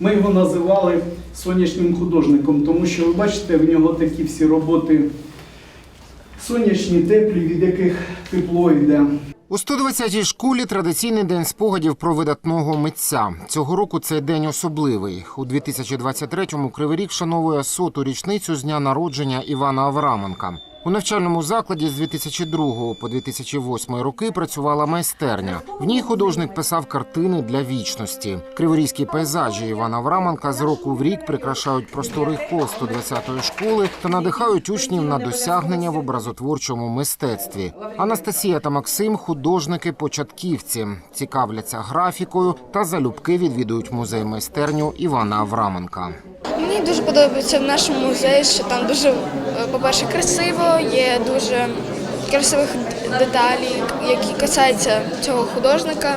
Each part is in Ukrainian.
Ми його називали сонячним художником, тому що ви бачите, в нього такі всі роботи сонячні, теплі, від яких тепло йде. У 120-й школі традиційний день спогадів про видатного митця. Цього року цей день особливий. У 2023-му Кривий Ріг вшановує соту річницю з дня народження Івана Авраменка. У навчальному закладі з 2002 по 2008 роки працювала майстерня. В ній художник писав картини для вічності. Криворізькі пейзажі Івана Авраменка з року в рік прикрашають просторий хол 120-ї школи та надихають учнів на досягнення в образотворчому мистецтві. Анастасія та Максим художники-початківці, цікавляться графікою та залюбки відвідують музей майстерню Івана Авраменка. Мені дуже подобається в нашому музеї, що там дуже, е, по-перше, красиво, є дуже красивих деталей, які касаються цього художника.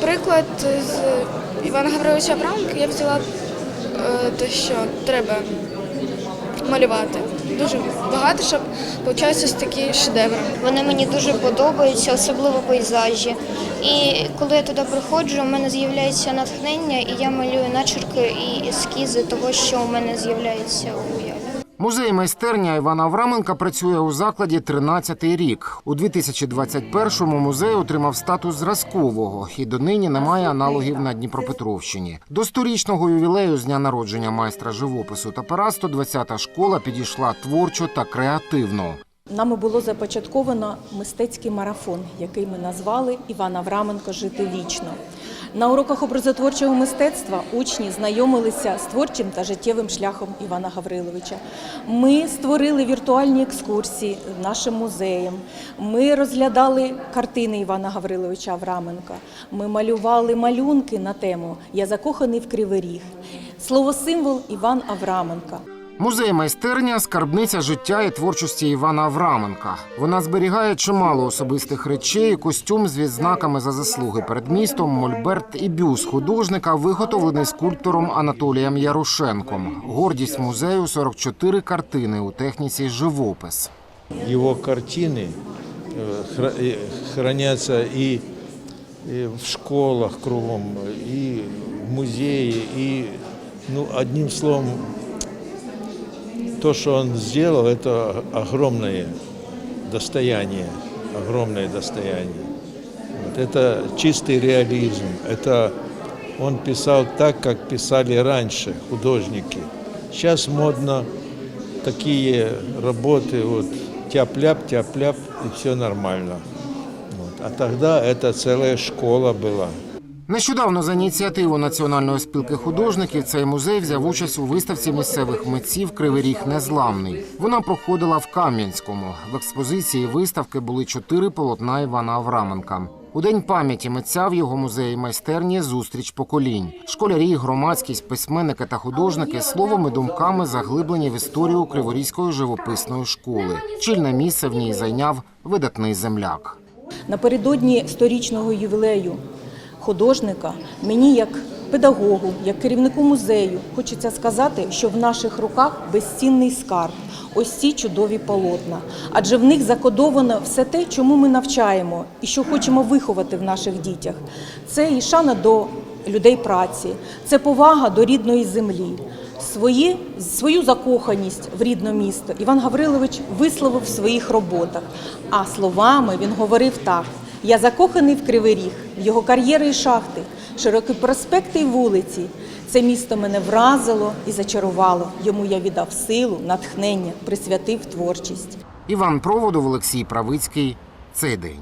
Приклад з Івана Гавриловича Абраменка я взяла е, те, що треба малювати. Дуже багато, щоб получаються такі шедеври. Вони мені дуже подобаються, особливо пейзажі. І коли я туди приходжу, у мене з'являється натхнення, і я малюю начерки і ескізи того, що у мене з'являється у уяві. Музей майстерня Івана Авраменка працює у закладі 13-й рік. У 2021-му музей отримав статус зразкового і донині немає аналогів на Дніпропетровщині. До сторічного ювілею з дня народження майстра живопису та пера 120-та школа підійшла творчо та креативно. Нами було започатковано мистецький марафон, який ми назвали Іван Авраменко Жити вічно. На уроках образотворчого мистецтва учні знайомилися з творчим та життєвим шляхом Івана Гавриловича. Ми створили віртуальні екскурсії нашим музеєм. Ми розглядали картини Івана Гавриловича Авраменка. Ми малювали малюнки на тему Я закоханий в Кривий Ріг. Слово символ Іван Авраменка. Музей майстерня скарбниця життя і творчості Івана Авраменка. Вона зберігає чимало особистих речей, костюм з відзнаками за заслуги перед містом, мольберт і бюст художника, виготовлений скульптором Анатолієм Ярошенком. Гордість музею 44 картини у техніці живопис. Его картины э, хра- э, хранятся и, и в школах кругом, и в музее, и, ну, одним словом, то, что он сделал, это огромное достояние, огромное достояние. Вот это чистый реализм, это он писал так, как писали раньше художники. Сейчас модно такие работы, вот тяп-ляп, тяп-ляп, и все нормально. Вот. А тогда это целая школа была. Нещодавно за ініціативу Національної спілки художників цей музей взяв участь у виставці місцевих митців Кривий Ріг Незламний. Вона проходила в Кам'янському. В експозиції виставки були чотири полотна Івана Авраменка. У день пам'яті митця в його музеї майстерні зустріч поколінь. Школярі, громадськість, письменники та художники словом і думками заглиблені в історію Криворізької живописної школи. Чільне місце в ній зайняв видатний земляк. Напередодні сторічного ювілею художника мені, як педагогу, як керівнику музею, хочеться сказати, що в наших руках безцінний скарб. Ось ці чудові полотна. Адже в них закодовано все те, чому ми навчаємо і що хочемо виховати в наших дітях. Це і шана до людей праці, це повага до рідної землі. Свої, свою закоханість в рідне місто Іван Гаврилович висловив в своїх роботах. А словами він говорив так: я закоханий в Кривий Ріг, його кар'єри і шахти, широкі проспекти й вулиці. Це місто мене вразило і зачарувало. Йому я віддав силу, натхнення, присвятив творчість. Іван Проводов, Олексій Правицький. Цей день.